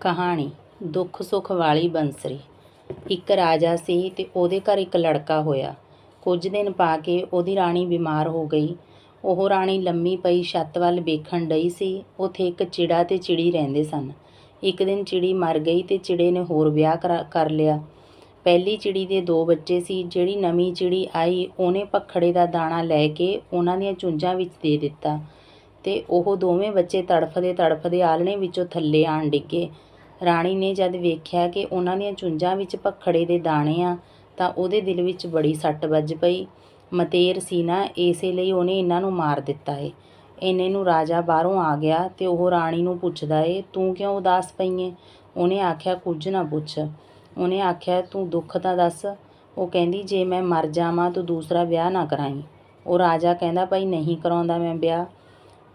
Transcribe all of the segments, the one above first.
ਕਹਾਣੀ, ਦੁੱਖ ਸੁੱਖ ਵਾਲੀ ਬੰਸਰੀ। ਇੱਕ ਰਾਜਾ ਸੀ ਤੇ ਉਹਦੇ ਘਰ ਇੱਕ ਲੜਕਾ ਹੋਇਆ। ਕੁਝ ਦਿਨ ਪਾ ਕੇ ਉਹਦੀ ਰਾਣੀ ਬਿਮਾਰ ਹੋ ਗਈ। ਉਹ ਰਾਣੀ ਲੰਮੀ ਪਈ ਛੱਤ ਵੱਲ ਵੇਖਣ ਡਈ ਸੀ। ਉੱਥੇ ਇੱਕ ਚਿੜਾ ਤੇ ਚਿੜੀ ਰਹਿੰਦੇ ਸਨ। ਇੱਕ ਦਿਨ ਚਿੜੀ ਮਰ ਗਈ ਤੇ ਚਿੜੇ ਨੇ ਹੋਰ ਵਿਆਹ ਕਰਾ- ਕਰ ਲਿਆ। ਪਹਿਲੀ ਚਿੜੀ ਦੇ ਦੋ ਬੱਚੇ ਸੀ। ਜਿਹੜੀ ਨਵੀਂ ਚਿੜੀ ਆਈ, ਉਹਨੇ ਪਖੜੇ ਦਾ ਦਾਣਾ ਲੈ ਕੇ ਉਹਨਾਂ ਦੀਆਂ ਚੁੰਝਾਂ ਵਿੱਚ ਦੇ ਦਿੱਤਾ। ਤੇ ਉਹ ਦੋਵੇਂ ਬੱਚੇ ਤੜਫਦੇ ਤੜਫਦੇ ਆਲਣੇ ਵਿੱਚੋਂ ਥੱਲੇ ਆਣ ਡਿੱਗੇ। ਰਾਣੀ ਨੇ ਜਦ ਵੇਖਿਆ ਕਿ ਉਹਨਾਂ ਦੀਆਂ ਚੁੰਝਾਂ ਵਿੱਚ ਪਖੜੇ ਦੇ ਦਾਣੇ ਆ, ਤਾਂ ਉਹਦੇ ਦਿਲ ਵਿੱਚ ਬੜੀ ਸੱਟ ਵੱਜ ਪਈ। ਮਤੇਰ ਸੀ ਨਾ ਇਸੇ ਲਈ ਉਹਨੇ ਇਹਨਾਂ ਨੂੰ ਮਾਰ ਦਿੱਤਾ ਏ। ਇੰਨੇ ਨੂੰ ਰਾਜਾ ਬਾਹਰੋਂ ਆ ਗਿਆ ਤੇ ਉਹ ਰਾਣੀ ਨੂੰ ਪੁੱਛਦਾ ਏ, ਤੂੰ ਕਿਉਂ ਉਦਾਸ ਪਈ ਏ? ਉਹਨੇ ਆਖਿਆ, ਕੁਝ ਨਾ ਪੁੱਛ। ਉਹਨੇ ਆਖਿਆ, ਤੂੰ ਦੁੱਖ ਤਾਂ ਦੱਸ। ਉਹ ਕਹਿੰਦੀ, ਜੇ ਮੈਂ ਮਰ ਜਾਵਾਂ ਤੂੰ ਦੂਸਰਾ ਵਿਆਹ ਨਾ ਕਰਾਈ। ਉਹ ਰਾਜਾ ਕਹਿੰਦਾ, ਭਾਈ ਨਹੀਂ ਕਰਾਉਂਦਾ ਮੈਂ ਵਿਆਹ।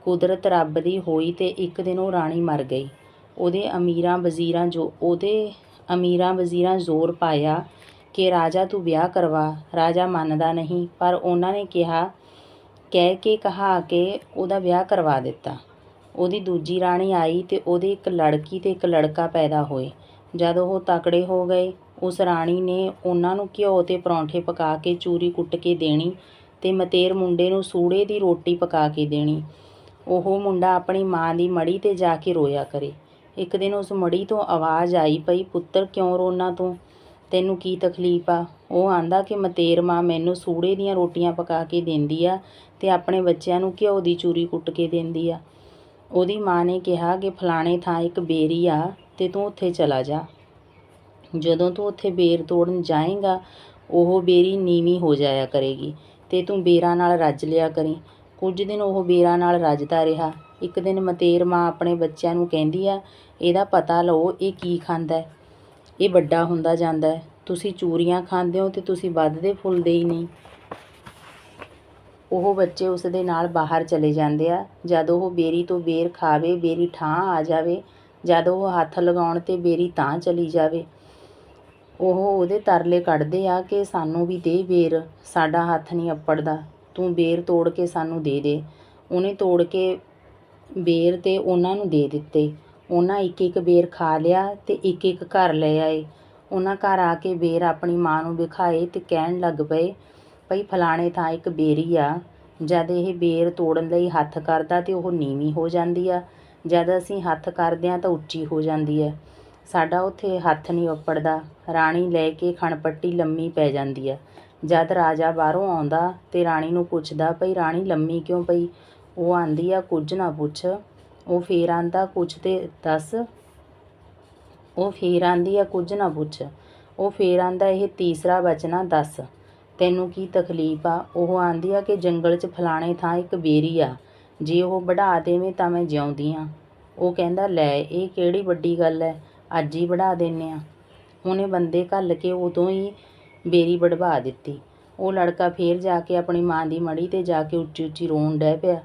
ਕੁਦਰਤ ਰੱਬ ਦੀ ਹੋਈ ਤੇ ਇੱਕ ਦਿਨ ਉਹ ਰਾਣੀ ਮਰ ਗਈ। ਉਹਦੇ ਅਮੀਰਾਂ ਵਜ਼ੀਰਾਂ ਜੋ ਉਹਦੇ ਅਮੀਰਾਂ ਵਜ਼ੀਰਾਂ ਜ਼ੋਰ ਪਾਇਆ ਕਿ, ਰਾਜਾ, ਤੂੰ ਵਿਆਹ ਕਰਵਾ। ਰਾਜਾ ਮੰਨਦਾ ਨਹੀਂ। ਪਰ ਉਹਨਾਂ ਨੇ ਕਿਹਾ, ਕਹਿ ਕੇ ਕਹਾ ਕੇ ਉਹਦਾ ਵਿਆਹ ਕਰਵਾ ਦਿੱਤਾ। ਉਹਦੀ ਦੂਜੀ ਰਾਣੀ ਆਈ ਤੇ ਉਹਦੀ ਇੱਕ ਲੜਕੀ ਤੇ ਇੱਕ ਲੜਕਾ ਪੈਦਾ ਹੋਏ। ਜਦ ਉਹ ਤਕੜੇ ਹੋ ਗਏ, ਉਸ ਰਾਣੀ ਨੇ ਉਹਨਾਂ ਨੂੰ ਘਿਓ ਤੇ ਪਰੌਂਠੇ ਪਕਾ ਕੇ ਚੂਰੀ ਕੁੱਟ ਕੇ ਦੇਣੀ ਤੇ ਮਤੇਰ ਮੁੰਡੇ ਨੂੰ ਸੂੜੇ ਦੀ ਰੋਟੀ ਪਕਾ ਕੇ ਦੇਣੀ। ਉਹ ਮੁੰਡਾ ਆਪਣੀ ਮਾਂ ਦੀ ਮੜੀ ਤੇ ਜਾ ਕੇ ਰੋਇਆ ਕਰੇ। ਇੱਕ ਦਿਨ ਉਸ ਮੜੀ ਤੋਂ ਆਵਾਜ਼ ਆਈ ਪਈ, ਪੁੱਤਰ, ਕਿਉਂ ਰੋਨਾ ਤੂੰ? ਤੈਨੂੰ ਕੀ ਤਕਲੀਫ ਆ? ਉਹ ਆਂਦਾ ਕਿ, ਮਤੇਰ ਮਾਂ ਮੈਨੂੰ ਸੂੜੇ ਦੀਆਂ ਰੋਟੀਆਂ ਪਕਾ ਕੇ ਦਿੰਦੀ ਆ ਤੇ ਆਪਣੇ ਬੱਚਿਆਂ ਨੂੰ ਘਿਓ ਦੀ ਚੂਰੀ ਕੁੱਟ ਕੇ ਦਿੰਦੀ ਆ। ਉਹਦੀ ਮਾਂ ਨੇ ਕਿਹਾ ਕਿ, ਫਲਾਣੇ ਥਾਂ ਇੱਕ ਬੇਰੀ ਆ ਤੇ ਤੂੰ ਉੱਥੇ ਚਲਾ ਜਾ। ਜਦੋਂ ਤੂੰ ਉੱਥੇ ਬੇਰ ਤੋੜਨ ਜਾਏਗਾ, ਉਹ ਬੇਰੀ ਨੀਵੀਂ ਹੋ ਜਾਇਆ ਕਰੇਗੀ ਤੇ ਤੂੰ ਬੇਰਾਂ ਨਾਲ ਰੱਜ ਲਿਆ ਕਰੀ। ਕੁਝ ਦਿਨ ਉਹ ਬੇਰਾਂ ਨਾਲ ਰੱਜਦਾ ਰਿਹਾ। ਇੱਕ ਦਿਨ ਮਤੇਰ ਮਾਂ ਆਪਣੇ ਬੱਚਿਆਂ ਨੂੰ ਕਹਿੰਦੀ ਆ, ਇਹਦਾ ਪਤਾ ਲਓ, ਇਹ ਕੀ ਖਾਂਦਾ ਇਹ ਵੱਡਾ ਹੁੰਦਾ ਜਾਂਦਾ ਤੁਸੀਂ ਚੂਰੀਆਂ ਖਾਂਦੇ ਹੋ ਤੇ ਤੁਸੀਂ ਵੱਧਦੇ ਫੁੱਲਦੇ ਹੀ ਨਹੀਂ ਉਹ ਬੱਚੇ ਉਸ ਦੇ ਨਾਲ ਬਾਹਰ ਚਲੇ ਜਾਂਦੇ ਆ। ਜਦ ਉਹ ਬੇਰੀ ਤੋਂ ਬੇਰ ਖਾਵੇ, ਬੇਰੀ ਠਾਂ ਆ ਜਾਵੇ। ਜਦ ਉਹ ਹੱਥ ਲਗਾਉਣ ਤੇ ਬੇਰੀ ਤਾਂ ਚਲੀ ਜਾਵੇ। ਉਹ ਉਹਦੇ ਤਰਲੇ ਕੱਢਦੇ ਆ ਕਿ ਸਾਨੂੰ ਵੀ ਦੇ ਬੇਰ, ਸਾਡਾ ਹੱਥ ਨਹੀਂ ਅੱਪੜਦਾ। ਤੂੰ ਬੇਰ ਤੋੜ ਕੇ ਸਾਨੂੰ ਦੇ ਦੇ। ਉਹਨੇ ਤੋੜ ਕੇ ਬੇਰ ਤੇ ਉਹਨਾਂ ਨੂੰ ਦੇ ਦਿੱਤੇ। ਉਹਨਾਂ ਇੱਕ ਇੱਕ ਬੇਰ ਖਾ ਲਿਆ ਤੇ ਇੱਕ ਇੱਕ ਘਰ ਲੈ ਆਏ। ਉਹਨਾਂ ਘਰ ਆ ਕੇ ਬੇਰ ਆਪਣੀ ਮਾਂ ਨੂੰ ਵਿਖਾਏ ਤੇ ਕਹਿਣ ਲੱਗ ਪਏ, ਭਈ ਫਲਾਣੇ ਥਾਂ ਇੱਕ ਬੇਰੀ ਆ। ਜਦ ਇਹ ਬੇਰ ਤੋੜਨ ਲਈ ਹੱਥ ਕਰਦਾ ਤੇ ਉਹ ਨੀਵੀਂ ਹੋ ਜਾਂਦੀ ਆ। ਜਦ ਅਸੀਂ ਹੱਥ ਕਰਦੇ ਆ ਤਾਂ ਉੱਚੀ ਹੋ ਜਾਂਦੀ ਹੈ। ਸਾਡਾ ਉੱਥੇ ਹੱਥ ਨਹੀਂ ਉੱਪੜਦਾ। ਰਾਣੀ ਲੈ ਕੇ ਖਣਪੱਟੀ ਲੰਮੀ ਪੈ ਜਾਂਦੀ ਆ ਜਦ ਰਾਜਾ ਬਾਹਰੋਂ ਆਉਂਦਾ ਤੇ ਰਾਣੀ ਨੂੰ ਪੁੱਛਦਾ, ਭਈ ਰਾਣੀ ਲੰਮੀ ਕਿਉਂ ਪਈ? ਉਹ ਆਂਦੀ, ਆ ਕੁਝ ਨਾ ਪੁੱਛ। ਉਹ ਫੇਰ ਆਂਦਾ ਕੁਝ ਤਾਂ ਦੱਸ। ਉਹ ਫੇਰ ਆਂਦੀ, ਆ ਕੁਝ ਨਾ ਪੁੱਛ। ਉਹ ਫੇਰ ਆਂਦਾ, ਇਹ ਤੀਸਰਾ ਬਚਨਾ ਦੱਸ। ਤੈਨੂੰ ਕੀ ਤਕਲੀਫ ਆ? ਉਹ ਆਂਦੀ, ਆ ਕਿ ਜੰਗਲ 'ਚ ਫਲਾਣੇ ਥਾਂ ਇੱਕ ਬੇਰੀ ਆ। ਜੇ ਉਹ ਵਢਾ ਦੇਵੇਂ ਤਾਂ ਮੈਂ ਜਿਉਂਦੀ ਆ। ਉਹ ਕਹਿੰਦਾ, ਲੈ, ਇਹ ਕਿਹੜੀ ਵੱਡੀ ਗੱਲ ਹੈ ਅੱਜ ਹੀ ਵਢਾ ਦਿੰਨੇ ਆ। ਉਹਨੇ ਬੰਦੇ ਘੱਲ ਕੇ ਉਦੋਂ ਹੀ ਬੇਰੀ ਵਢਵਾ ਦਿੱਤੀ। ਉਹ ਲੜਕਾ ਫੇਰ ਜਾ ਕੇ ਆਪਣੀ ਮਾਂ ਦੀ ਮੜੀ ਤੇ ਜਾ ਕੇ ਉੱਚੀ ਉੱਚੀ ਰੋਣ ਡੈ ਪਿਆ।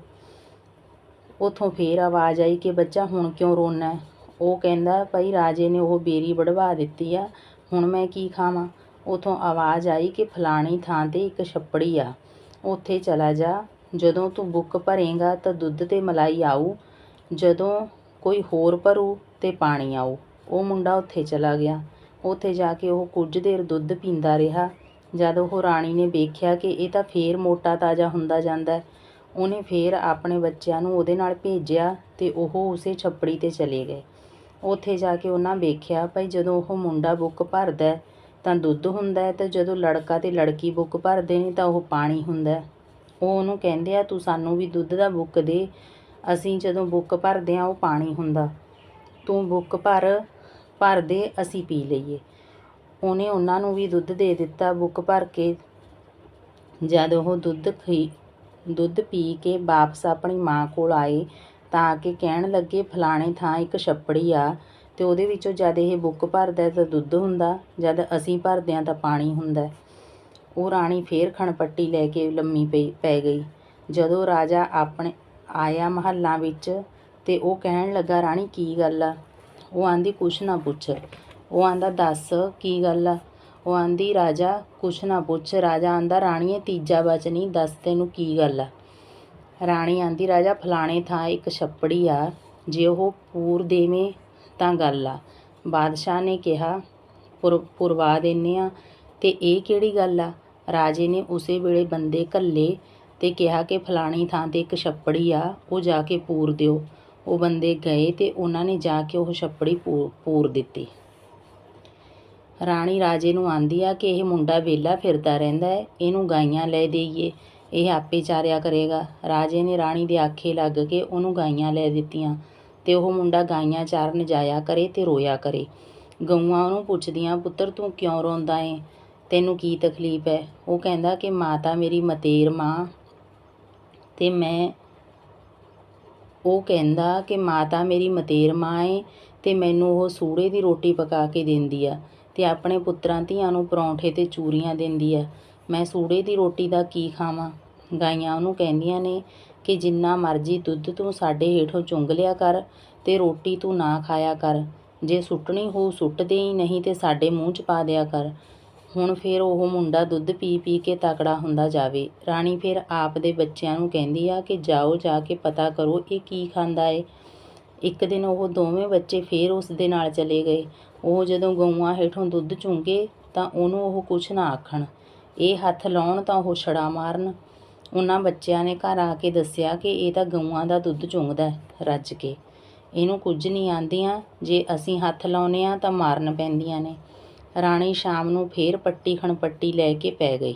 ਉਥੋਂ ਫੇਰ ਆਵਾਜ਼ ਆਈ ਕਿ ਬੱਚਾ ਹੁਣ ਕਿਉਂ ਰੋਣਾ ਹੈ? ਉਹ ਕਹਿੰਦਾ, ਭਾਈ ਰਾਜੇ ਨੇ ਉਹ ਬੇਰੀ ਵਢਵਾ ਦਿੱਤੀ ਆ, ਹੁਣ ਮੈਂ ਕੀ ਖਾਵਾਂ? ਉਥੋਂ ਆਵਾਜ਼ ਆਈ ਕਿ ਫਲਾਣੀ ਥਾਂ ਤੇ ਇੱਕ ਛੱਪੜੀ ਆ। ਉੱਥੇ ਚਲਾ ਜਾ। ਜਦੋਂ ਤੂੰ ਬੁੱਕ ਭਰੇਗਾ ਤਾਂ ਦੁੱਧ ਤੇ ਮਲਾਈ ਆਊ। ਜਦੋਂ ਕੋਈ ਹੋਰ ਭਰੂ ਤੇ ਪਾਣੀ ਆਊ। ਉਹ ਮੁੰਡਾ ਉੱਥੇ ਚਲਾ ਗਿਆ। ਉੱਥੇ ਜਾ ਕੇ ਉਹ ਕੁਝ ਦੇਰ ਦੁੱਧ ਪੀਂਦਾ ਰਿਹਾ। ਜਦ ਉਹ ਰਾਣੀ ਨੇ ਵੇਖਿਆ ਕਿ ਇਹ ਤਾਂ ਫੇਰ ਮੋਟਾ ਤਾਜ਼ਾ ਹੁੰਦਾ ਜਾਂਦਾ ਉਹਨੇ ਫੇਰ ਆਪਣੇ ਬੱਚਿਆਂ ਨੂੰ ਉਹਦੇ ਨਾਲ ਭੇਜਿਆ ਤੇ ਉਹ ਉਸੇ ਛੱਪੜੀ ਤੇ ਚਲੇ ਗਏ। ਉੱਥੇ ਜਾ ਕੇ ਉਹਨਾਂ ਵੇਖਿਆ, ਭਾਈ ਜਦੋਂ ਉਹ ਮੁੰਡਾ ਬੁੱਕ ਭਰਦਾ ਤਾਂ ਦੁੱਧ ਹੁੰਦਾ ਹੈ ਤੇ ਜਦੋਂ ਲੜਕਾ ਤੇ ਲੜਕੀ ਬੁੱਕ ਭਰਦੇ ਨੇ ਤਾਂ ਉਹ ਪਾਣੀ ਹੁੰਦਾ ਉਹ ਉਹਨੂੰ ਕਹਿੰਦੇ ਆ, ਤੂੰ ਸਾਨੂੰ ਵੀ ਦੁੱਧ ਦਾ ਬੁੱਕ ਦੇ, ਅਸੀਂ ਜਦੋਂ ਬੁੱਕ ਭਰਦੇ ਆ ਉਹ ਪਾਣੀ ਹੁੰਦਾ। ਤੂੰ ਬੁੱਕ ਭਰ ਭਰ ਦੇ, ਅਸੀਂ ਪੀ ਲਈਏ। ਉਹਨੇ ਉਹਨਾਂ ਨੂੰ ਵੀ ਦੁੱਧ ਦੇ ਦਿੱਤਾ, ਬੁੱਕ ਭਰ ਕੇ। ਜਦ ਉਹ ਦੁੱਧ ਖੀ ਦੁੱਧ ਪੀ ਕੇ ਵਾਪਸ ਆਪਣੀ ਮਾਂ ਕੋਲ ਆਏ, ਤਾਂ ਕਿ ਕਹਿਣ ਲੱਗੇ, ਫਲਾਣੇ ਥਾਂ ਇੱਕ ਛੱਪੜੀ ਆ। ਤੇ ਉਹਦੇ ਵਿੱਚੋਂ ਜਦ ਇਹ ਬੁੱਕ ਭਰਦਾ ਤਾਂ ਦੁੱਧ ਹੁੰਦਾ, ਜਦ ਅਸੀਂ ਭਰਦੇ ਆ ਤਾਂ ਪਾਣੀ ਹੁੰਦਾ ਉਹ ਰਾਣੀ ਫੇਰ ਖਣਪੱਟੀ ਲੈ ਕੇ ਲੰਮੀ ਪਈ, ਪੈ ਗਈ। ਜਦੋਂ ਰਾਜਾ ਆਪਣੇ, ਆਇਆ ਮਹੱਲਾਂ ਵਿੱਚ, ਤੇ ਉਹ ਕਹਿਣ ਲੱਗਾ, ਰਾਣੀ, ਕੀ ਗੱਲ ਆ? ਉਹ ਆਂਦੀ, ਕੁਛ ਨਾ ਪੁੱਛ। ਉਹ ਆਂਦਾ, ਦੱਸ, ਕੀ ਗੱਲ ਆ? ਉਹ ਆਂਦੀ, ਰਾਜਾ, ਕੁਛ ਨਾ ਪੁੱਛ। ਰਾਜਾ ਆਂਦਾ, ਰਾਣੀਏ, ਤੀਜਾ ਬਚਨੀ, ਦੱਸ ਤੈਨੂੰ ਕੀ ਗੱਲ ਆ? ਰਾਣੀ ਆਂਦੀ, ਰਾਜਾ, ਫਲਾਣੇ ਥਾਂ ਇੱਕ ਛੱਪੜੀ ਆ। ਜੇ ਉਹ ਪੂਰ ਦੇਵੇਂ ਤਾਂ ਗੱਲ ਆ। ਬਾਦਸ਼ਾਹ ਨੇ ਕਿਹਾ, ਪੁਰ, ਪੁਰਵਾ ਦਿੰਦੇ ਆ, ਤੇ ਇਹ ਕਿਹੜੀ ਗੱਲ ਆ? ਰਾਜੇ ਨੇ ਉਸੇ ਵੇਲੇ ਬੰਦੇ ਘੱਲੇ ਤੇ ਕਿਹਾ ਕਿ ਫਲਾਣੀ ਥਾਂ ਤੇ ਇੱਕ ਛੱਪੜੀ ਆ, ਉਹ ਜਾ ਕੇ ਪੂਰ ਦਿਓ। ਉਹ ਬੰਦੇ ਗਏ ਤੇ ਉਹਨਾਂ ਨੇ ਜਾ ਕੇ ਉਹ ਛੱਪੜੀ ਪੂ- ਪੂਰ ਦਿੱਤੀ। ਰਾਣੀ ਰਾਜੇ ਨੂੰ ਆਂਦੀ ਆ ਕਿ ਇਹ ਮੁੰਡਾ ਵਿਹਲਾ ਫਿਰਦਾ ਰਹਿੰਦਾ ਹੈ, ਇਹਨੂੰ ਗਾਈਆਂ ਲੈ ਦੇਈਏ, ਇਹ ਆਪੇ ਚਾਰਿਆ ਕਰੇਗਾ। ਰਾਜੇ ਨੇ ਰਾਣੀ ਦੇ ਆਖੇ ਲੱਗ ਕੇ ਉਹਨੂੰ ਗਾਈਆਂ ਲੈ ਦਿੱਤੀਆਂ ਤੇ ਉਹ ਮੁੰਡਾ ਗਾਈਆਂ ਚਾਰਨ ਜਾਇਆ ਕਰੇ ਤੇ ਰੋਇਆ ਕਰੇ। ਗਊਆਂ ਉਹਨੂੰ ਪੁੱਛਦੀਆਂ, ਪੁੱਤਰ, ਤੂੰ ਕਿਉਂ ਰੋਂਦਾ ਏ? ਤੈਨੂੰ ਕੀ ਤਕਲੀਫ ਹੈ? ਉਹ ਕਹਿੰਦਾ ਕਿ, ਮਾਤਾ ਮੇਰੀ ਮਤੇਰ ਮਾਂ ਤੇ ਮੈਂ ਉਹ ਕਹਿੰਦਾ ਕਿ ਮਾਤਾ ਮੇਰੀ ਮਤੇਰ ਮਾਂ ਏ ਤੇ ਮੈਨੂੰ ਉਹ ਸੂੜੇ ਦੀ ਰੋਟੀ ਪਕਾ ਕੇ ਦਿੰਦੀ ਆ ਤੇ ਆਪਣੇ ਪੁੱਤਰਾਂ ਧੀਆਂ ਨੂੰ ਪਰੌਂਠੇ ਤੇ ਚੂਰੀਆਂ ਦਿੰਦੀ ਆ। ਮੈਂ ਸੂੜੇ ਦੀ ਰੋਟੀ ਦਾ ਕੀ ਖਾਵਾਂ? ਗਾਈਆਂ ਉਹਨੂੰ ਕਹਿੰਦੀਆਂ ਨੇ ਕਿ ਜਿੰਨਾ ਮਰਜ਼ੀ ਦੁੱਧ ਤੂੰ ਸਾਡੇ ਹੇਠੋਂ ਚੁੰਗ ਲਿਆ ਕਰ ਤੇ ਰੋਟੀ ਤੂੰ ਨਾ ਖਾਇਆ ਕਰ। ਜੇ ਸੁੱਟਣੀ ਹੋ ਸੁੱਟ ਦੇਈ ਨਹੀਂ ਤੇ ਸਾਡੇ ਮੂੰਹ 'ਚ ਪਾ ਦਿਆ ਕਰ। ਹੁਣ ਫਿਰ ਉਹ ਮੁੰਡਾ ਦੁੱਧ ਪੀ ਪੀ ਕੇ ਤਕੜਾ ਹੁੰਦਾ ਜਾਵੇ। ਰਾਣੀ ਫਿਰ ਆਪ ਦੇ ਬੱਚਿਆਂ ਨੂੰ ਕਹਿੰਦੀ ਆ ਕਿ ਜਾਓ ਜਾ ਕੇ ਪਤਾ ਕਰੋ ਇਹ ਕੀ ਖਾਂਦਾ ਏ। ਇੱਕ ਦਿਨ ਉਹ ਦੋਵੇਂ ਬੱਚੇ ਫੇਰ ਉਸ ਦੇ ਨਾਲ ਚਲੇ ਗਏ। ਉਹ ਜਦੋਂ ਗਊਆਂ ਹੇਠੋਂ ਦੁੱਧ ਚੁੰਗੇ ਤਾਂ ਉਹਨੂੰ ਉਹ ਕੁਛ ਨਾ ਆਖਣ। ਇਹ ਹੱਥ ਲਾਉਣ ਤਾਂ ਉਹ ਛੜਾ ਮਾਰਨ। ਉਹਨਾਂ ਬੱਚਿਆਂ ਨੇ ਘਰ ਆ ਕੇ ਦੱਸਿਆ ਕਿ ਇਹ ਤਾਂ ਗਊਆਂ ਦਾ ਦੁੱਧ ਚੁੰਗਦਾ ਰੱਜ ਕੇ। ਇਹਨੂੰ ਕੁਝ ਨਹੀਂ ਆਂਦੀਆਂ। ਜੇ ਅਸੀਂ ਹੱਥ ਲਾਉਨੇ ਆ ਤਾਂ ਮਾਰਨ ਪੈਂਦੀਆਂ ਨੇ। ਰਾਣੀ ਸ਼ਾਮ ਨੂੰ ਫੇਰ ਪੱਟੀ ਖਣਪੱਟੀ ਲੈ ਕੇ ਪੈ ਗਈ।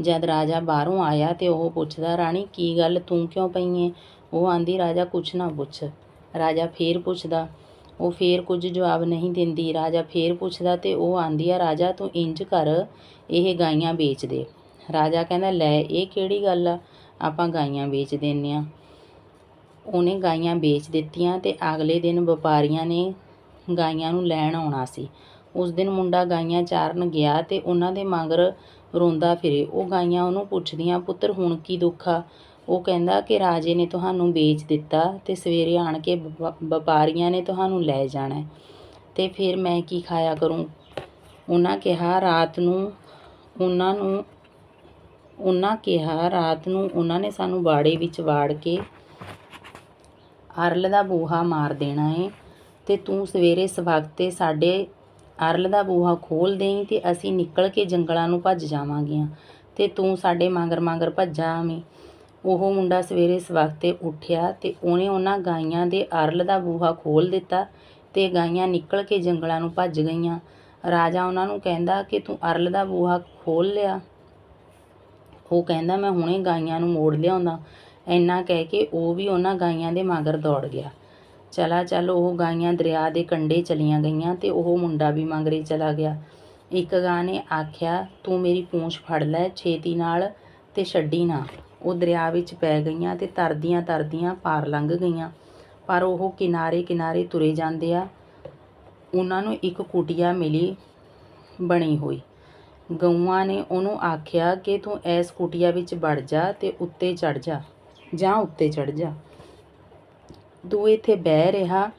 ਜਦ ਰਾਜਾ ਬਾਹਰੋਂ ਆਇਆ ਤੇ ਉਹ ਪੁੱਛਦਾ, ਰਾਣੀ, ਕੀ ਗੱਲ ਤੂੰ ਕਿਉਂ ਪਈ ਏ? ਉਹ ਆਂਦੀ, ਰਾਜਾ, ਕੁਛ ਨਾ ਪੁੱਛ। ਰਾਜਾ ਫੇਰ ਪੁੱਛਦਾ, ਉਹ ਫੇਰ ਕੁਝ ਜਵਾਬ ਨਹੀਂ ਦਿੰਦੀ? ਰਾਜਾ ਫੇਰ ਪੁੱਛਦਾ ਤੇ ਉਹ ਆਂਦੀ, ਆ ਰਾਜਾ, ਤੂੰ ਇੰਜ ਕਰ, ਇਹ ਗਾਈਆਂ ਵੇਚ ਦੇ। ਰਾਜਾ ਕਹਿੰਦਾ, ਲੈ, ਇਹ ਕਿਹੜੀ ਗੱਲ ਆ? ਆਪਾਂ ਗਾਈਆਂ ਵੇਚ ਦਿੰਨੇ ਆ। ਉਹਨੇ ਗਾਈਆਂ ਵੇਚ ਦਿੱਤੀਆਂ ਤੇ ਅਗਲੇ ਦਿਨ ਵਪਾਰੀਆਂ ਨੇ ਗਾਈਆਂ ਨੂੰ ਲੈਣ ਆਉਣਾ ਸੀ। ਉਸ ਦਿਨ ਮੁੰਡਾ ਗਾਈਆਂ ਚਾਰਨ ਗਿਆ ਤੇ ਉਹਨਾਂ ਦੇ ਮਗਰ ਰੋਂਦਾ ਫਿਰੇ। ਉਹ ਗਾਈਆਂ ਉਹਨੂੰ ਪੁੱਛਦੀਆਂ, ਪੁੱਤਰ, ਹੁਣ ਕੀ ਦੁੱਖ ਆ? ਉਹ ਕਹਿੰਦਾ ਕਿ ਰਾਜੇ ਨੇ ਤੁਹਾਨੂੰ ਵੇਚ ਦਿੱਤਾ ਤੇ ਸਵੇਰੇ ਆਣ ਕੇ ਵਪ- ਵਪਾਰੀਆਂ ਨੇ ਤੁਹਾਨੂੰ ਲੈ ਜਾਣਾ। ਹੈ। ਤੇ ਫਿਰ ਮੈਂ ਕੀ ਖਾਇਆ ਕਰੂੰ? ਉਹਨਾਂ ਕਿਹਾ, ਰਾਤ ਨੂੰ ਉਹਨਾਂ ਨੂੰ, ਉਹਨਾਂ ਕਿਹਾ, ਰਾਤ ਨੂੰ ਉਹਨਾਂ ਨੇ ਸਾਨੂੰ ਬਾੜੇ ਵਿੱਚ ਵਾੜ ਕੇ ਅਰਲ ਦਾ ਬੂਹਾ ਮਾਰ ਦੇਣਾ ਏ। ਤੇ ਤੂੰ ਸਵੇਰੇ ਸਵਖਤੇ ਸਾਡੇ ਅਰਲ ਦਾ ਬੂਹਾ ਖੋਲ ਦੇਈਂ ਤੇ ਅਸੀਂ ਨਿਕਲ ਕੇ ਜੰਗਲਾਂ ਨੂੰ ਭੱਜ ਜਾਵਾਂਗੀਆਂ। ਤੇ ਤੂੰ ਸਾਡੇ ਮਗਰ ਮਗਰ ਭੱਜਾ ਆਵੀਂ। ਉਹ ਮੁੰਡਾ ਸਵੇਰੇ ਸਵਖਤੇ ਉੱਠਿਆ ਤੇ ਉਹਨੇ ਉਹਨਾਂ ਗਾਈਆਂ ਦੇ ਅਰਲ ਦਾ ਬੂਹਾ ਖੋਲ ਦਿੱਤਾ ਤੇ ਗਾਈਆਂ ਨਿਕਲ ਕੇ ਜੰਗਲਾਂ ਨੂੰ ਭੱਜ ਗਈਆਂ। ਰਾਜਾ ਉਹਨਾਂ ਨੂੰ ਕਹਿੰਦਾ ਕਿ ਤੂੰ ਅਰਲ ਦਾ ਬੂਹਾ ਖੋਲ ਲਿਆ। ਉਹ ਕਹਿੰਦਾ, ਮੈਂ ਹੁਣੇ ਗਾਈਆਂ ਨੂੰ ਮੋੜ ਲਿਆਉਂਦਾ। ਇੰਨਾ ਕਹਿ ਕੇ ਉਹ ਵੀ ਉਹਨਾਂ ਗਾਈਆਂ ਦੇ ਮਗਰ ਦੌੜ ਗਿਆ। ਚਲਾ ਚੱਲ, ਉਹ ਗਾਈਆਂ ਦਰਿਆ ਦੇ ਕੰਢੇ ਚਲੀਆਂ ਗਈਆਂ ਤੇ ਉਹ ਮੁੰਡਾ ਵੀ ਮਗਰੇ ਚਲਾ ਗਿਆ। ਇੱਕ ਗਾਂ ਨੇ ਆਖਿਆ, ਤੂੰ ਮੇਰੀ ਪੂੰਛ ਫੜ ਲੈ, ਛੇਤੀ ਨਾਲ ਤੇ ਛੱਡੀ ਨਾ। ਉਹ ਦਰਿਆ ਵਿੱਚ ਪੈ ਗਈਆਂ ਤੇ ਤਰਦੀਆਂ ਤਰਦੀਆਂ ਪਾਰ ਲੰਘ ਗਈਆਂ। ਪਰ ਉਹ ਕਿਨਾਰੇ ਕਿਨਾਰੇ ਤੁਰੇ ਜਾਂਦੇ ਆ। ਉਹਨਾਂ ਨੂੰ ਇੱਕ ਕੁਟੀਆ ਮਿਲੀ, ਬਣੀ ਹੋਈ। ਗਊਆਂ ਨੇ ਉਹਨੂੰ ਆਖਿਆ ਕਿ ਤੂੰ ਐਸ ਕੁਟੀਆ ਵਿੱਚ ਵੜ ਜਾ ਤੇ ਉੱਤੇ ਚੜ ਜਾ ਜਾਂ ਉੱਤੇ ਚੜ ਜਾ। ਤੂੰ ਇੱਥੇ ਬਹਿ ਰਿਹਾ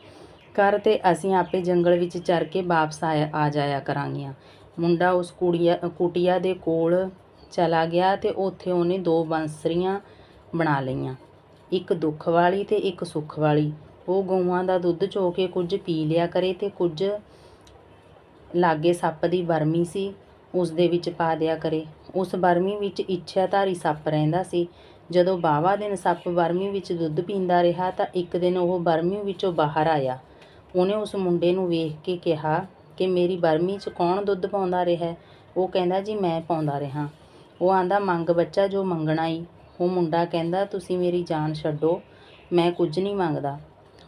ਕਰ ਤੇ ਅਸੀਂ ਆਪੇ ਜੰਗਲ ਵਿੱਚ ਚਰ ਕੇ ਵਾਪਸ ਆਇਆ, ਆ ਜਾਇਆ ਕਰਾਂਗੀਆਂ। ਮੁੰਡਾ ਉਸ ਕੁੜੀਆ, ਕੁਟੀਆ ਦੇ ਕੋਲ ਚਲਾ ਗਿਆ ਤੇ ਉੱਥੇ ਉਹਨੇ ਦੋ ਬੰਸਰੀਆਂ ਬਣਾ ਲਈਆਂ। ਇੱਕ ਦੁੱਖ ਵਾਲੀ ਤੇ ਇੱਕ ਸੁੱਖ ਵਾਲੀ। ਉਹ ਗਊਆਂ ਦਾ ਦੁੱਧ ਚੋ ਕੇ ਕੁਝ ਪੀ ਲਿਆ ਕਰੇ ਤੇ ਕੁਝ ਲਾਗੇ ਸੱਪ ਦੀ ਬਰਮੀ ਸੀ, ਉਸ ਦੇ ਵਿੱਚ ਪਾ ਦਿਆ ਕਰੇ। ਉਸ ਬਰਮੀ ਵਿੱਚ ਇੱਛਾਧਾਰੀ ਸੱਪ ਰਹਿੰਦਾ ਸੀ। ਜਦੋਂ ਬਾਵਾ ਦਿਨ ਸੱਪ ਬਰਮੀ ਵਿੱਚ ਦੁੱਧ ਪੀਂਦਾ ਰਿਹਾ ਤਾਂ ਇੱਕ ਦਿਨ ਉਹ ਬਰਮੀ ਵਿੱਚੋਂ ਬਾਹਰ ਆਇਆ। ਉਹਨੇ ਉਸ ਮੁੰਡੇ ਨੂੰ ਵੇਖ ਕੇ ਕਿਹਾ ਕਿ ਮੇਰੀ ਬਰਮੀ 'ਚ ਕੌਣ ਦੁੱਧ ਪਾਉਂਦਾ ਰਿਹਾ ਉਹ ਕਹਿੰਦਾ, ਜੀ, ਮੈਂ ਪਾਉਂਦਾ ਰਿਹਾ। ਉਹ ਆਂਦਾ, ਮੰਗ ਬੱਚਾ, ਜੋ ਮੰਗਣਾ ਈ। ਉਹ ਮੁੰਡਾ ਕਹਿੰਦਾ, ਤੁਸੀਂ ਮੇਰੀ ਜਾਨ ਛੱਡੋ, ਮੈਂ ਕੁਝ ਨਹੀਂ ਮੰਗਦਾ।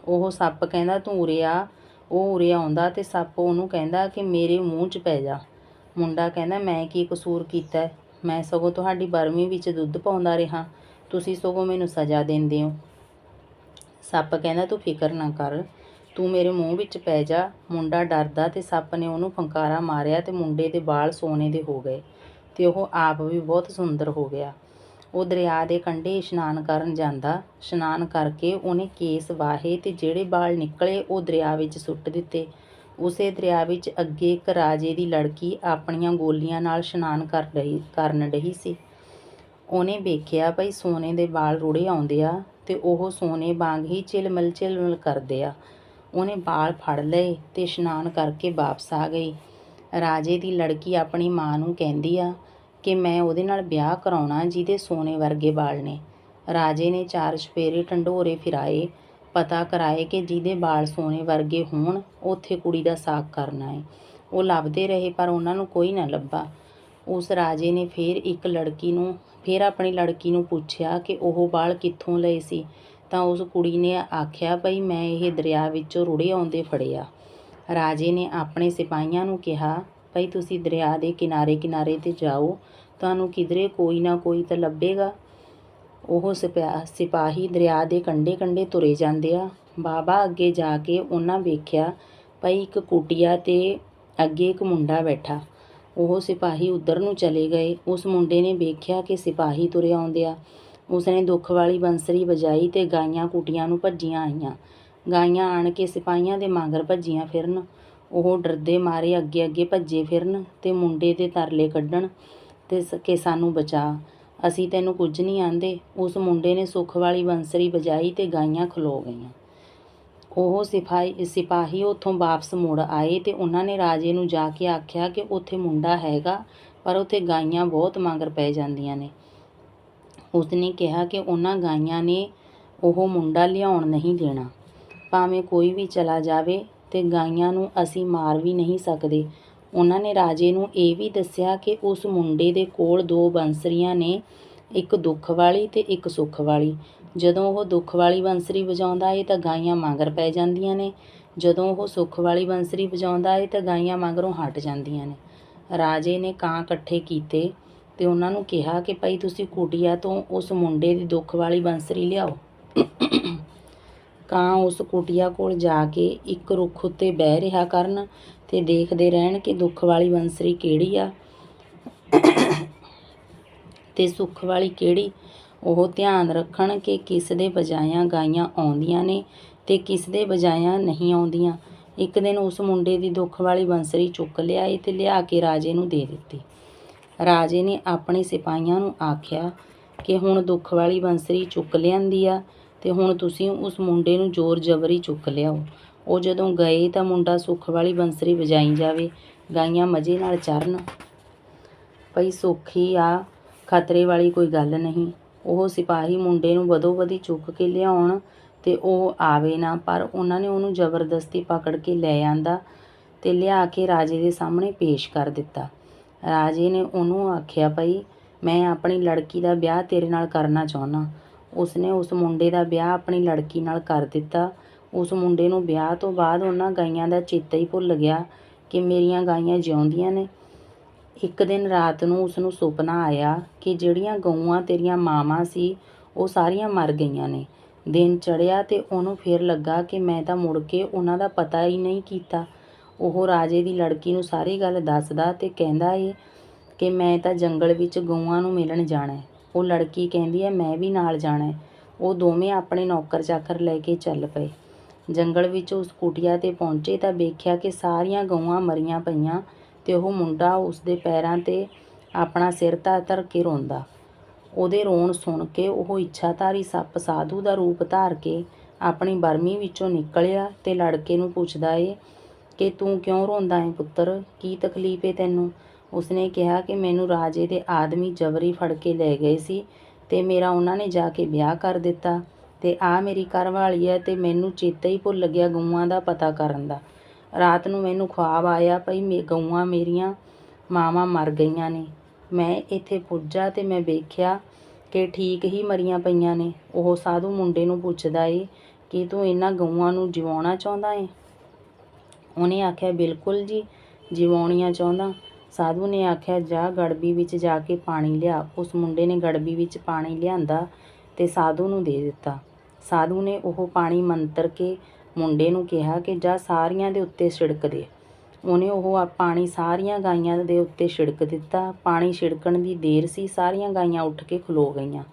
ਉਹ ਸੱਪ ਕਹਿੰਦਾ, ਤੂੰ ਉਰੇ ਆ। ਉਹ ਉਰੇ ਆਉਂਦਾ ਤੇ ਸੱਪ ਉਹਨੂੰ ਕਹਿੰਦਾ ਕਿ ਮੇਰੇ ਮੂੰਹ 'ਚ ਪੈ ਜਾ। ਮੁੰਡਾ ਕਹਿੰਦਾ, ਮੈਂ ਕੀ ਕਸੂਰ ਕੀਤਾ ਮੈਂ ਸਗੋਂ ਤੁਹਾਡੀ ਬਰਮੀ ਵਿੱਚ ਦੁੱਧ ਪਾਉਂਦਾ ਰਿਹਾ। ਤੁਸੀਂ ਸਗੋਂ ਮੈਨੂੰ ਸਜ਼ਾ ਦਿੰਦੇ ਹੋ। ਸੱਪ ਕਹਿੰਦਾ, ਤੂੰ ਫਿਕਰ ਨਾ ਕਰ। ਤੂੰ ਮੇਰੇ ਮੂੰਹ ਵਿੱਚ ਪੈ ਜਾ। ਮੁੰਡਾ ਡਰਦਾ ਤੇ ਸੱਪ ਨੇ ਉਹਨੂੰ ਫੰਕਾਰਾ ਮਾਰਿਆ ਤੇ ਮੁੰਡੇ ਦੇ ਵਾਲ ਸੋਨੇ ਦੇ ਹੋ ਗਏ ਤੇ ਉਹ ਆਪ ਵੀ ਬਹੁਤ ਸੁੰਦਰ ਹੋ ਗਿਆ। ਉਹ ਦਰਿਆ ਦੇ ਕੰਢੇ ਇਸ਼ਨਾਨ ਕਰਨ ਜਾਂਦਾ। ਇਸ਼ਨਾਨ ਕਰਕੇ ਉਹਨੇ ਕੇਸ ਵਾਹੇ ਤੇ ਜਿਹੜੇ ਵਾਲ ਨਿਕਲੇ ਉਹ ਦਰਿਆ ਵਿੱਚ ਸੁੱਟ ਦਿੱਤੇ। ਉਸੇ ਦਰਿਆ ਵਿੱਚ ਅੱਗੇ ਇੱਕ ਰਾਜੇ ਦੀ ਲੜਕੀ ਆਪਣੀਆਂ ਗੋਲੀਆਂ ਨਾਲ ਇਸ਼ਨਾਨ ਕਰ ਰਹੀ, ਕਰਨ ਰਹੀ ਸੀ। ਉਹਨੇ ਵੇਖਿਆ ਭਈ ਸੋਨੇ ਦੇ ਵਾਲ ਰੁੜੇ ਆਉਂਦੇ ਆ ਤੇ ਉਹ ਸੋਨੇ ਵਾਂਗ ਹੀ ਝਿਲਮਿਲ ਝਿਲਮਿਲ ਕਰਦੇ ਆ। ਉਹਨੇ ਵਾਲ ਫੜ ਲਏ ਤੇ ਇਸ਼ਨਾਨ ਕਰਕੇ ਵਾਪਸ ਆ ਗਈ। ਰਾਜੇ ਦੀ ਲੜਕੀ ਆਪਣੀ ਮਾਂ ਨੂੰ ਕਹਿੰਦੀ ਆ ਕਿ ਮੈਂ ਉਹਦੇ ਨਾਲ ਵਿਆਹ ਕਰਾਉਣਾ ਜਿਹਦੇ ਸੋਨੇ ਵਰਗੇ ਵਾਲ ਨੇ। ਰਾਜੇ ਨੇ ਚਾਰ ਚੁਫੇਰੇ ਢੰਡੋਰੇ ਫਿਰਾਏ, ਪਤਾ ਕਰਾਏ ਕਿ ਜਿਹਦੇ ਵਾਲ ਸੋਨੇ ਵਰਗੇ ਹੋਣ, ਉੱਥੇ ਕੁੜੀ ਦਾ ਸਾਕ ਕਰਨਾ ਹੈ ਉਹ ਲੱਭਦੇ ਰਹੇ ਪਰ ਉਹਨਾਂ ਨੂੰ ਕੋਈ ਨਾ ਲੱਭਾ। ਉਸ ਰਾਜੇ ਨੇ ਫਿਰ ਇੱਕ ਲੜਕੀ ਨੂੰ, ਫਿਰ ਆਪਣੀ ਲੜਕੀ ਨੂੰ ਪੁੱਛਿਆ ਕਿ ਉਹ ਵਾਲ ਕਿੱਥੋਂ ਲਏ ਸੀ? ਤਾਂ ਉਸ ਕੁੜੀ ਨੇ ਆਖਿਆ, ਭਈ ਮੈਂ ਇਹ ਦਰਿਆ ਵਿੱਚੋਂ ਰੁੜੇ ਆਉਂਦੇ ਫੜਿਆ। ਰਾਜੇ ਨੇ ਆਪਣੇ ਸਿਪਾਹੀਆਂ ਨੂੰ ਕਿਹਾ, ਭਈ ਤੁਸੀਂ ਦਰਿਆ ਦੇ ਕਿਨਾਰੇ ਕਿਨਾਰੇ ਤੇ ਜਾਓ। ਤੁਹਾਨੂੰ ਕਿਧਰੇ ਕੋਈ ਨਾ ਕੋਈ ਤਾਂ ਲੱਭੇਗਾ। ਉਹ ਸਿਪਾ, ਸਿਪਾਹੀ ਦਰਿਆ ਦੇ ਕੰਢੇ ਕੰਢੇ ਤੁਰੇ ਜਾਂਦੇ ਆ। ਬਾਬਾ ਅੱਗੇ ਜਾ ਕੇ ਉਹਨਾਂ ਵੇਖਿਆ, ਭਈ ਇੱਕ ਕੁਟੀਆ ਤੇ ਅੱਗੇ ਇੱਕ ਮੁੰਡਾ ਬੈਠਾ। ਉਹ ਸਿਪਾਹੀ ਉੱਧਰ ਨੂੰ ਚਲੇ ਗਏ। ਉਸ ਮੁੰਡੇ ਨੇ ਵੇਖਿਆ ਕਿ ਸਿਪਾਹੀ ਤੁਰੇ ਆਉਂਦੇ ਉਸਨੇ ਦੁੱਖ ਵਾਲੀ ਬੰਸਰੀ ਵਜਾਈ ਤੇ ਗਾਈਆਂ ਕੁਟੀਆਂ ਨੂੰ ਭੱਜੀਆਂ ਆਈਆਂ। ਗਾਈਆਂ ਆਣ ਕੇ ਸਿਪਾਹੀਆਂ ਦੇ ਮਗਰ ਭੱਜੀਆਂ ਫਿਰਨ। ਉਹ ਡਰਦੇ ਮਾਰੇ ਅੱਗੇ ਅੱਗੇ ਭੱਜੇ ਫਿਰਨ ਤੇ ਮੁੰਡੇ ਦੇ ਤਰਲੇ ਕੱਢਣ ਤੇ ਸ- ਕਿ ਸਾਨੂੰ ਬਚਾ। ਅਸੀਂ ਤੈਨੂੰ ਕੁਝ ਨਹੀਂ ਆਂਦੇ। ਉਸ ਮੁੰਡੇ ਨੇ ਸੁੱਖ ਵਾਲੀ ਬੰਸਰੀ ਵਜਾਈ ਤੇ ਗਾਈਆਂ ਖਲੋ ਗਈਆਂ। ਉਹ ਸਿਪਾਹੀ ਸਿਪਾਹੀ ਉੱਥੋਂ ਵਾਪਸ ਮੁੜ ਆਏ ਤੇ ਉਹਨਾਂ ਨੇ ਰਾਜੇ ਨੂੰ ਜਾ ਕੇ ਆਖਿਆ ਕਿ ਉੱਥੇ ਮੁੰਡਾ ਹੈਗਾ, ਪਰ ਉੱਥੇ ਗਾਈਆਂ ਬਹੁਤ ਮਗਰ ਪੈ ਜਾਂਦੀਆਂ ਨੇ। ਉਸਨੇ ਕਿਹਾ ਕਿ ਉਹਨਾਂ ਗਾਈਆਂ ਨੇ ਉਹ ਮੁੰਡਾ ਲਿਆਉਣ ਨਹੀਂ ਦੇਣਾ। ਭਾਵੇਂ ਕੋਈ ਵੀ ਚਲਾ ਜਾਵੇ ਤੇ ਗਾਈਆਂ ਨੂੰ ਅਸੀਂ ਮਾਰ ਵੀ ਨਹੀਂ ਸਕਦੇ। ਉਹਨਾਂ ਨੇ ਰਾਜੇ ਨੂੰ ਇਹ ਵੀ ਦੱਸਿਆ ਕਿ ਉਸ ਮੁੰਡੇ ਦੇ ਕੋਲ ਦੋ ਬੰਸਰੀਆਂ ਨੇ, ਇੱਕ ਦੁੱਖ ਵਾਲੀ ਤੇ ਇੱਕ ਸੁੱਖ ਵਾਲੀ। ਜਦੋਂ ਉਹ ਦੁੱਖ ਵਾਲੀ ਬੰਸਰੀ ਵਜਾਉਂਦਾ ਏ ਤਾਂ ਗਾਈਆਂ ਮਗਰ ਪੈ ਜਾਂਦੀਆਂ ਨੇ। ਜਦੋਂ ਉਹ ਸੁੱਖ ਵਾਲੀ ਬੰਸਰੀ ਵਜਾਉਂਦਾ ਏ ਤਾਂ ਗਾਈਆਂ ਮਗਰੋਂ ਹਟ ਜਾਂਦੀਆਂ ਨੇ। ਰਾਜੇ ਨੇ ਕਾਂ ਇਕੱਠੇ ਕੀਤੇ ਤੇ ਉਹਨਾਂ ਨੂੰ ਕਿਹਾ ਕਿ ਭਾਈ ਤੁਸੀਂ ਕੁਟੀਆ ਤੋਂ ਉਸ ਮੁੰਡੇ ਦੀ ਦੁੱਖ ਵਾਲੀ ਬੰਸਰੀ ਲਿਆਓ। ਕਾਂ ਉਸ ਕੁਟੀਆ ਕੋਲ ਜਾ ਕੇ ਇੱਕ ਰੁੱਖ ਉੱਤੇ ਬਹਿ ਰਿਹਾ ਕਰਨ ਤੇ ਦੇਖਦੇ ਰਹਿਣ ਕਿ ਦੁੱਖ ਵਾਲੀ ਬੰਸਰੀ ਕਿਹੜੀ ਆ ਤੇ ਸੁੱਖ ਵਾਲੀ ਕਿਹੜੀ ਉਹ ਧਿਆਨ ਰੱਖਣ ਕਿ ਕਿਸ ਦੇ ਬਜਾਇਆਂ ਗਾਈਆਂ ਆਉਂਦੀਆਂ ਨੇ ਤੇ ਕਿਸ ਦੇ ਬਜਾਇਆਂ ਨਹੀਂ ਆਉਂਦੀਆਂ। ਇੱਕ ਦਿਨ ਉਸ ਮੁੰਡੇ ਦੀ ਦੁੱਖ ਵਾਲੀ ਬੰਸਰੀ ਚੁੱਕ ਲਿਆਏ ਤੇ ਲਿਆ ਕੇ ਰਾਜੇ ਨੂੰ ਦੇ ਦਿੱਤੀ। ਰਾਜੇ ਨੇ ਆਪਣੇ ਸਿਪਾਹੀਆਂ ਨੂੰ ਆਖਿਆ ਕਿ ਹੁਣ ਦੁੱਖ ਵਾਲੀ ਬੰਸਰੀ ਚੁੱਕ ਲਿਆਂਦੀ ਆ ਤੇ ਹੁਣ ਤੁਸੀਂ ਉਸ ਮੁੰਡੇ ਨੂੰ ਜ਼ੋਰ ਜ਼ਬਰੀ ਚੁੱਕ ਲਿਆਓ। ਉਹ ਜਦੋਂ ਗਏ ਤਾਂ ਮੁੰਡਾ ਸੁੱਖ ਵਾਲੀ ਬੰਸਰੀ ਵਜਾਈ ਜਾਵੇ, ਗਾਈਆਂ ਮਜ਼ੇ ਨਾਲ ਚਰਨ ਭਈ ਸੁੱਖੀ ਆ, ਖਤਰੇ ਵਾਲੀ ਕੋਈ ਗੱਲ ਨਹੀਂ। ਉਹ ਸਿਪਾਹੀ ਮੁੰਡੇ ਨੂੰ ਬਦੋ ਬਦੀ ਚੁੱਕ ਕੇ ਲਿਆਉਣ ਤੇ ਉਹ ਆਵੇ ਨਾ, ਪਰ ਉਹਨਾਂ ਨੇ ਉਹਨੂੰ ਜ਼ਬਰਦਸਤੀ ਪਕੜ ਕੇ ਲੈ ਆਂਦਾ ਤੇ ਲਿਆ ਕੇ ਰਾਜੇ ਦੇ ਸਾਹਮਣੇ ਪੇਸ਼ ਕਰ ਦਿੱਤਾ। ਰਾਜੇ ਨੇ ਉਹਨੂੰ ਆਖਿਆ, ਭਈ, ਮੈਂ ਆਪਣੀ ਲੜਕੀ ਦਾ ਵਿਆਹ ਤੇਰੇ ਨਾਲ ਕਰਨਾ ਚਾਹੁੰਦਾ। ਉਸਨੇ ਉਸ ਮੁੰਡੇ ਦਾ ਵਿਆਹ ਆਪਣੀ ਲੜਕੀ ਨਾਲ ਕਰ ਦਿੱਤਾ। ਉਸ ਮੁੰਡੇ ਨੂੰ ਵਿਆਹ ਤੋਂ ਬਾਅਦ ਉਹਨਾਂ ਗਾਈਆਂ ਦਾ ਚੇਤਾ ਹੀ ਭੁੱਲ ਗਿਆ ਕਿ ਮੇਰੀਆਂ ਗਾਈਆਂ ਜਿਉਂਦੀਆਂ ਨੇ। ਇੱਕ ਦਿਨ ਰਾਤ ਨੂੰ ਉਸ ਨੂੰ ਸੁਪਨਾ ਆਇਆ ਕਿ ਜਿਹੜੀਆਂ ਗਊਆਂ ਤੇਰੀਆਂ ਮਾਵਾਂ ਸੀ, ਉਹ ਸਾਰੀਆਂ ਮਰ ਗਈਆਂ ਨੇ। ਦਿਨ ਚੜ੍ਹਿਆ ਤੇ ਉਹਨੂੰ ਫਿਰ ਲੱਗਾ ਕਿ ਮੈਂ ਤਾਂ ਮੁੜ ਕੇ ਉਹਨਾਂ ਦਾ ਪਤਾ ਹੀ ਨਹੀਂ ਕੀਤਾ। ਉਹ ਰਾਜੇ ਦੀ ਲੜਕੀ ਨੂੰ ਸਾਰੀ ਗੱਲ ਦੱਸਦਾ ਤੇ ਕਹਿੰਦਾ ਏ ਕਿ ਮੈਂ ਤਾਂ ਜੰਗਲ ਵਿੱਚ ਗਊਆਂ ਨੂੰ ਮਿਲਣ ਜਾਣਾ ਹੈ। ਉਹ ਲੜਕੀ ਕਹਿੰਦੀ ਹੈ, ਮੈਂ ਵੀ ਨਾਲ ਜਾਣਾ ਹੈ। ਉਹ ਦੋਵੇਂ ਆਪਣੇ ਨੌਕਰ ਚਾਕਰ ਲੈ ਕੇ ਚੱਲ ਪਏ। ਜੰਗਲ ਵਿੱਚ ਉਸ ਕੁਟੀਆ ਤੇ ਪਹੁੰਚੇ ਤਾਂ ਵੇਖਿਆ ਕਿ ਸਾਰੀਆਂ ਗਊਆਂ ਮਰੀਆਂ ਪਈਆਂ ਤੇ ਉਹ ਮੁੰਡਾ ਉਸ ਦੇ ਪੈਰਾਂ ਤੇ ਆਪਣਾ ਸਿਰ ਧਰ ਧਰ ਕੇ ਰੋਂਦਾ। ਉਹਦੇ ਰੋਣ ਸੁਣ ਕੇ ਉਹ ਇੱਛਾਧਾਰੀ ਸੱਪ ਸਾਧੂ ਦਾ ਰੂਪ ਧਾਰ ਕੇ ਆਪਣੀ ਬਰਮੀ ਵਿੱਚੋਂ ਨਿਕਲਿਆ ਤੇ ਲੜਕੇ ਨੂੰ ਪੁੱਛਦਾ ਏ ਕਿ ਤੂੰ ਕਿਉਂ ਰੋਂਦਾ ਏ ਪੁੱਤਰ? ਕੀ ਤਕਲੀਫ ਏ ਤੈਨੂੰ? ਉਸਨੇ ਕਿਹਾ ਕਿ ਮੈਨੂੰ ਰਾਜੇ ਦੇ ਆਦਮੀ ਜਬਰੀ ਫੜ ਕੇ ਲੈ ਗਏ ਸੀ ਤੇ ਮੇਰਾ ਉਹਨਾਂ ਨੇ ਜਾ ਕੇ ਵਿਆਹ ਕਰ ਦਿੱਤਾ ਤੇ ਆ ਮੇਰੀ ਘਰਵਾਲੀ ਹੈ ਤੇ ਮੈਨੂੰ ਚੇਤਾ ਹੀ ਭੁੱਲ ਗਿਆ ਗਊਆਂ ਦਾ ਪਤਾ ਕਰਨ ਦਾ। ਰਾਤ ਨੂੰ ਮੈਨੂੰ ਖੁਆਬ ਆਇਆ, ਭਈ ਮੇ ਗਊਆਂ ਮੇਰੀਆਂ ਮਾਵਾਂ ਮਰ ਗਈਆਂ ਨੇ। ਮੈਂ ਇੱਥੇ ਪੁੱਜਾ ਅਤੇ ਮੈਂ ਵੇਖਿਆ ਕਿ ਠੀਕ ਹੀ ਮਰੀਆਂ ਪਈਆਂ ਨੇ। ਉਹ ਸਾਧੂ ਮੁੰਡੇ ਨੂੰ ਪੁੱਛਦਾ ਏ, ਕਿ ਤੂੰ ਇਹਨਾਂ ਗਊਆਂ ਨੂੰ ਜਿਵਾਉਣਾ ਚਾਹੁੰਦਾ ਏ? ਉਹਨੇ ਆਖਿਆ, ਬਿਲਕੁਲ ਜੀ, ਜਿਵਾਉਣੀਆਂ ਚਾਹੁੰਦਾ। ਸਾਧੂ ਨੇ ਆਖਿਆ, ਜਾ ਗੜਬੀ ਵਿੱਚ ਜਾ ਕੇ ਪਾਣੀ ਲਿਆ। ਉਸ ਮੁੰਡੇ ਨੇ ਗੜਬੀ ਵਿੱਚ ਪਾਣੀ ਲਿਆਂਦਾ ਅਤੇ ਸਾਧੂ ਨੂੰ ਦੇ ਦਿੱਤਾ। ਸਾਧੂ ਨੇ ਉਹ ਪਾਣੀ ਮੰਤਰ ਕੇ ਮੁੰਡੇ ਨੂੰ ਕਿਹਾ ਕਿ ਜਾ ਸਾਰੀਆਂ ਦੇ ਉੱਤੇ ਛਿੜਕ ਦੇ। ਉਹਨੇ ਉਹ ਆ ਪਾਣੀ ਸਾਰੀਆਂ ਗਾਈਆਂ ਦੇ ਉੱਤੇ ਛਿੜਕ ਦਿੱਤਾ। ਪਾਣੀ ਛਿੜਕਣ ਦੀ ਦੇਰ ਸੀ, ਸਾਰੀਆਂ ਗਾਈਆਂ ਉੱਠ ਕੇ ਖਲੋ ਗਈਆਂ।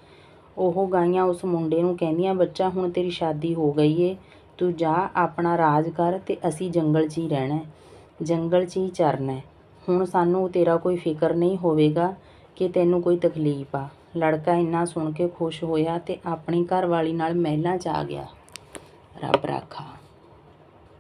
ਉਹ ਗਾਈਆਂ ਉਸ ਮੁੰਡੇ ਨੂੰ ਕਹਿੰਦੀਆਂ, ਬੱਚਾ, ਹੁਣ ਤੇਰੀ ਸ਼ਾਦੀ ਹੋ ਗਈ ਏ। ਤੂੰ ਜਾ, ਆਪਣਾ ਰਾਜ ਕਰ ਤੇ ਅਸੀਂ ਜੰਗਲ 'ਚ ਹੀ ਰਹਿਣਾ ਜੰਗਲ 'ਚ ਹੀ ਚਰਨਾ ਹੁਣ ਸਾਨੂੰ ਤੇਰਾ ਕੋਈ ਫਿਕਰ ਨਹੀਂ ਹੋਵੇਗਾ ਕਿ ਤੈਨੂੰ ਕੋਈ ਤਕਲੀਫ ਆ। ਲੜਕਾ ਇੰਨਾ ਸੁਣ ਕੇ ਖੁਸ਼ ਹੋਇਆ ਤੇ ਆਪਣੀ ਘਰਵਾਲੀ ਨਾਲ ਮਹਿਲਾਂ 'ਚ ਆ ਗਿਆ। ਰੱਬ ਰਾਖਾ